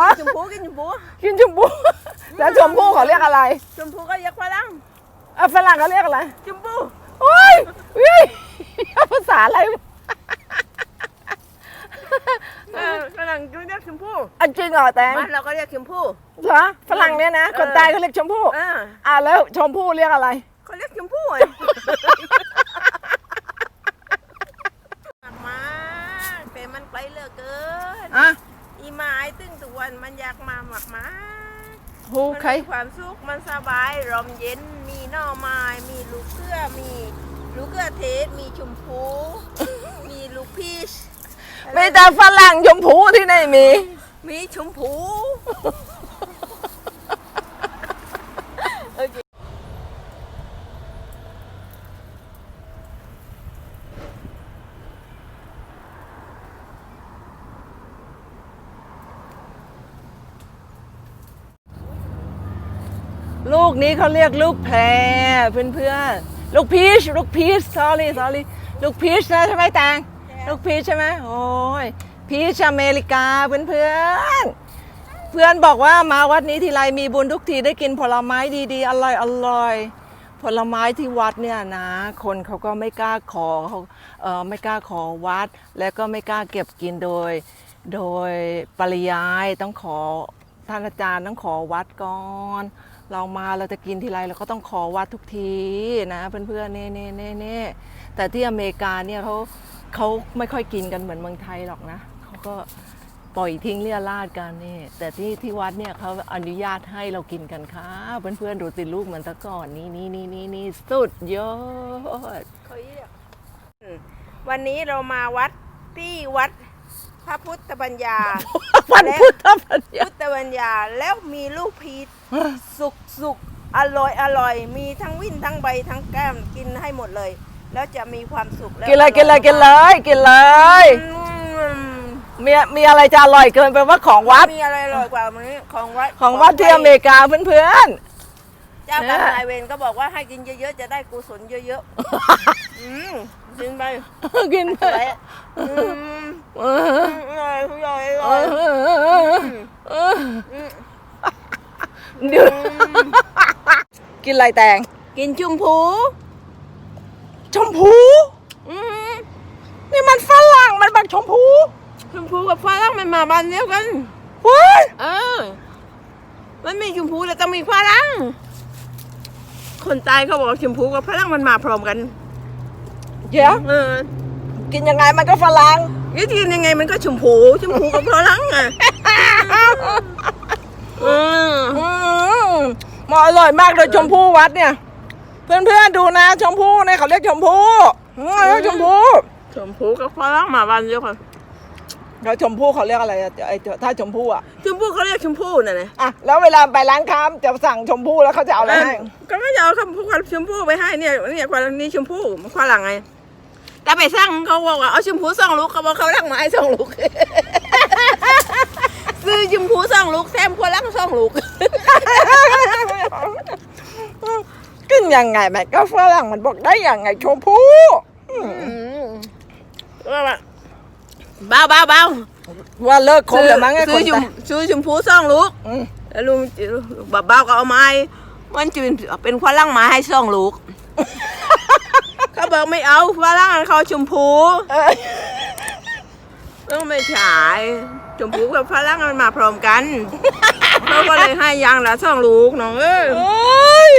อ๋อชมพูกินชมพูกินชมพูแล้วชมพูเขาเรียกอะไรชมพูก็เรียกฝรั่งอะฝรั่งเขาเรียกอะไรชมพูโอ้ยเฮ้ยภาษาอะไรเออฝรั่งก็เรียกชมพูอันจริงเหรอแตงบ้านเราก็เรียกชมพูเหรอฝรั่งเนี่ยนะเออคนใต้เขาเรียกชมพู่เอออะแล้วชมพู่เรียกอะไรเขาเรียกชมพูไงมากแต่มันไกลเหลือเกินอะอี หมายตึงทุกวันมันอยากมาหมักมาฮูมันใครมีความสุขมันสบายลมเย็นมีหน่อไม้มีลูกเกลือมีลูกเกลือเทศมีชมพู มีลูกพีชมีแต่ฝรั่งชมพูที่ไหนมี มีชมพู ลูกนี้เขาเรียกลูกแพรเพื่อนๆลูกพีชลูกพีช sorry sorry ลูกพีชนะใช่ไหมแตงลูกพีชใช่ไหมโอ้ยพีชอเมริกาเพื่อนๆเพื่อนบอกว่ามาวัดนี้ทีไรมีบุญทุกทีได้กินผลไม้ดีๆ อร่อยอร่อยผลไม้ที่วัดเนี่ยนะ คนเขาก็ไม่กล้าขอเขาเออไม่กล้าขอวัด แล้วก็ไม่กล้าเก็บกินโดย โดยปริยายต้องขอท่านอาจารย์ต้องขอวัดก่อน เรามาเราจะกินทีไรเราก็ต้องขอวัดทุกทีนะเพื่อนๆเน่เน่เน่เน่แต่ที่อเมริกาเนี่ยเขาเขาไม่ค่อยกินกันเหมือนเมืองไทยหรอกนะเขาก็ปล่อยทิ้งเลี่ยราดกันนี่แต่ที่ที่วัดเนี่ยเขาอนุญาตให้เรากินกันค่ะเพื่อนๆดูสิลูกเหมือนตะก่อนนี่นี่นี่นี่นี่สุดยอด วันนี้เรามาวัดที่วัด ระพุทธบัญญาพันพุทธปัญญาพุทธบัญญาแล้วมีลูกพีชสุกสุกอร่อยอร่อย มีทั้งวิ่นทั้งใบทั้งแก้มกินให้หมดเลย แล้วจะมีความสุขแวกินเลยกินเลยกินเลยกินเลยอืมมีมีอะไรจะอร่อยเกินไปว่าของวัดมีอะไรอร่อยกว่านี้ของวัดของวัดที่อเมริกาเพื่อนเจ้ากรรมนายเวรก็บอกว่าให้กินเยอะๆจะได้กุศลเยอะๆอืมกินไปๆกินไปไปอืม เอออร่อยอร่อยอร่อยเอออืมเดี๋ยวกินอะไรแตง กินชมพูชมพูนี่มันฝรั่งมันบักชมพูชมพูกับฝรั่งมันมาบ้านเดียวกันเว้ยเออ มันมีชมพูแล้วต้องมีฝรั่งคนตายเขาบอกชมพูกับฝรั่งมันมาพร้อมกันเยออกินยังไงมันก็ฝรั่ง วิธียังไงมันก็ชมพูชมพูกับฝรั่งอะเอออืมมันอร่อยมากเลยชมพูวัดเนี่ย เพื่อนๆดูนะ ชมพูเนี่ยเขาเรียกชมพูอืมชมพูชมพูกับฝรั่งมาบ้านเดียวกันแล้วชมพูเขาเรียกอะไรอะไอ้ถ้าชมพูอะชมพูเขาเรียกชมพูน่ะนะอะแล้วเวลาไปร้านค้าจะสั่งชมพูแล้วเขาจะเอาอะไรให้ก็ไม่จะเอาคำพูดชมพูไปให้เนี่ยเนี่ยคนนี้ชมพูมันฝรั่งไง แต่ไปสั่งเขาบอกว่าเอาชมพูสองลูกเขาบอกเขารักไม้สองลูก ซื้อชมพูสองลูกแซมพวรักสองลูก กินยังไงแม่ก็ฝรั่งมันบอกได้ยังไงชมพูอืมว่าแบบเบาเบาเบาว่าเลิกคบแล้วมั้งไอ้คซื้อนชมตายซื้อชมพูสองลูกอืมแล้วลุงแบบเบาก็เอาไม้ มันจะเป็นฝรั่งไม้ให้สองลูก เขาบอกไม่เอาฝรั่งเขาชมพูเอ้ยต้องไม่ฉายชมพูกับฝรั่งมันมาพร้อมกัน เขาก็เลยให้ยางละสองลูกน้องเอ้ย โอ้ย